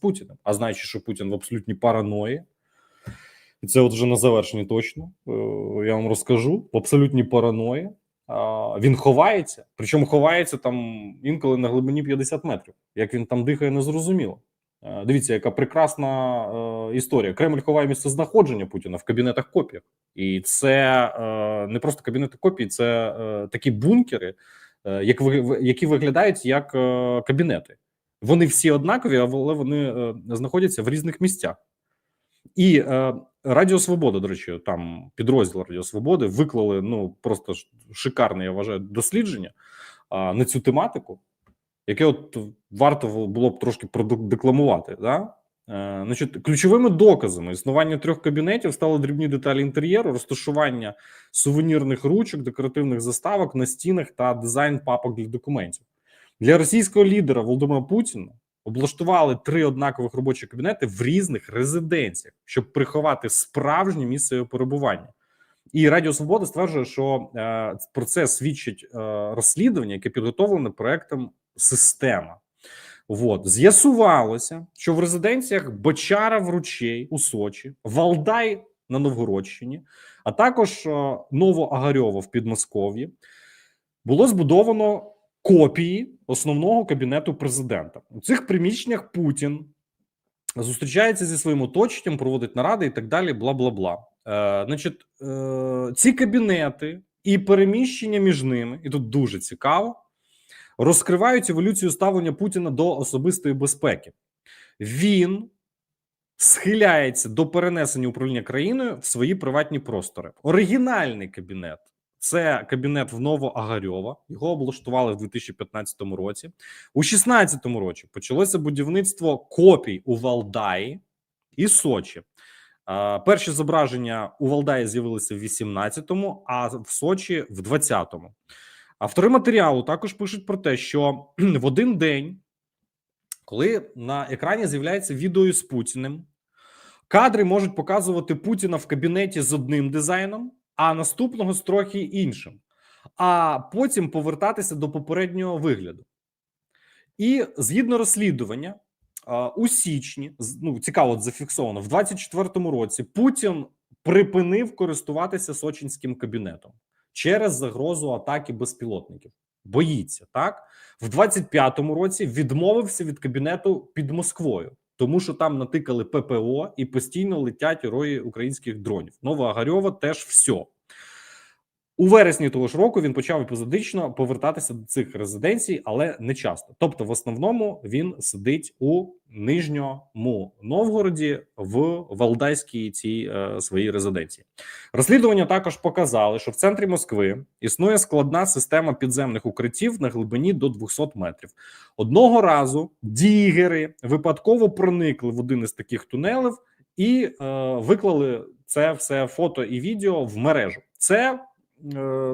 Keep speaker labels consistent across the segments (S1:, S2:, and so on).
S1: Путіним, а знаючи, що Путін в абсолютній параної, і це от вже на завершенні точно е, я вам розкажу в абсолютній параної. Він ховається, причому ховається там інколи на глибині 50 метрів. Як він там дихає, не зрозуміло. Е, Дивіться, яка прекрасна е, історія. Кремль ховає місце знаходження Путіна в кабінетах копіях, і це е, не просто кабінети копій, це такі бункери, які виглядають як кабінети. Вони всі однакові, але вони е, знаходяться в різних місцях. І е, Радіо Свобода, до речі, там підрозділ Радіо Свободи виклали ну просто шикарне, я вважаю, дослідження а, на цю тематику, яке от варто було б трошки продекламувати. Да? Е, значить, ключовими доказами існування трьох кабінетів стали дрібні деталі інтер'єру, розташування сувенірних ручок, декоративних заставок на стінах та дизайн папок для документів. Для російського лідера Володимира Путіна облаштували три однакових робочі кабінети в різних резиденціях, щоб приховати справжнє місце його перебування. І Радіо Свобода стверджує, що е, про це свідчить е, розслідування, яке підготовлене проектом система. От з'ясувалося, що в резиденціях Бочара в Ручей у Сочі, Валдай на Новгородщині, а також е, Новоагарьово в Підмосков'ї було збудовано копії основного кабінету президента. У цих приміщеннях Путін зустрічається зі своїм оточенням, проводить наради і так далі. Бла бла бла. Е, значить, е, ці кабінети і переміщення між ними, і тут дуже цікаво, розкривають еволюцію ставлення Путіна до особистої безпеки. Він схиляється до перенесення управління країною в свої приватні простори. Оригінальний кабінет це кабінет в Новоагарьова. Його облаштували в 2015 році. У 2016 році почалося будівництво копій у Валдаї і Сочі. Перші зображення у Валдаї з'явилися в 18-му, а в Сочі в 20-му. Автори матеріалу також пишуть про те, що в один день, коли на екрані з'являється відео з Путіним, кадри можуть показувати Путіна в кабінеті з одним дизайном, а наступного з трохи іншим, а потім повертатися до попереднього вигляду. І згідно розслідування, у січні, ну цікаво, зафіксовано в 24-му році Путін припинив користуватися сочинським кабінетом через загрозу атаки безпілотників. Боїться так в 25-му році відмовився від кабінету під Москвою, тому що там натикали ППО і постійно летять рої українських дронів. Нова гарьова теж все. У вересні того ж року він почав епізодично повертатися до цих резиденцій, але не часто. Тобто, в основному він сидить у нижньому Новгороді в Валдайській цій е, своїй резиденції. Розслідування також показали, що в центрі Москви існує складна система підземних укриттів на глибині до 200 метрів. Одного разу дігери випадково проникли в один із таких тунелів і е, виклали це все фото і відео в мережу. Це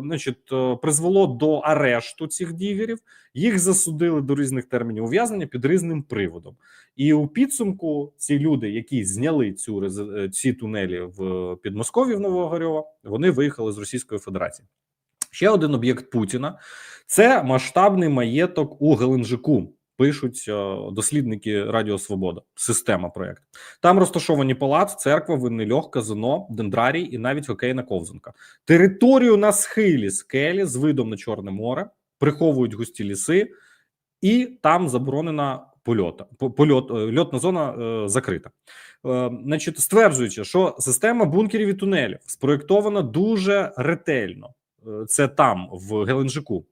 S1: значить, е, призвело до арешту цих дігерів. Їх засудили до різних термінів ув'язнення під різним приводом. І у підсумку ці люди, які зняли цю е, ці тунелі в Підмосков'ї в Новогорьова, вони виїхали з Російської Федерації. Ще один об'єкт Путіна це масштабний маєток у Геленджику. Пишуть е, дослідники Радіо Свобода, система проєкту. Там розташовані палац, церква, винний льох, казино, дендрарій і навіть хокейна ковзанка. Територію на схилі скелі з видом на Чорне море приховують густі ліси, і там заборонена польота. по- Польот, е, льотна зона е, закрита. Е, значить, стверджуючи, що система бункерів і тунелів спроєктована дуже ретельно. Е, Це там, в Геленджику.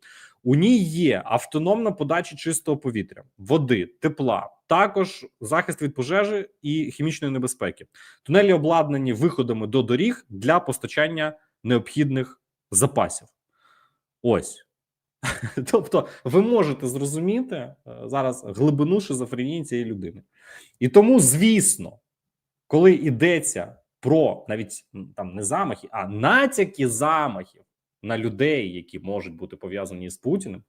S1: У ній є автономна подача чистого повітря, води, тепла, також захист від пожежі і хімічної небезпеки. Тунелі обладнані виходами до доріг для постачання необхідних запасів. Ось. Тобто, ви можете зрозуміти е, зараз глибину шизофренії цієї людини. І тому, звісно, коли йдеться про навіть там не замахи, а натяки замахів на людей, які можуть бути пов'язані з Путіним,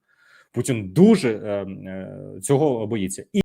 S1: Путін дуже е, е, цього боїться.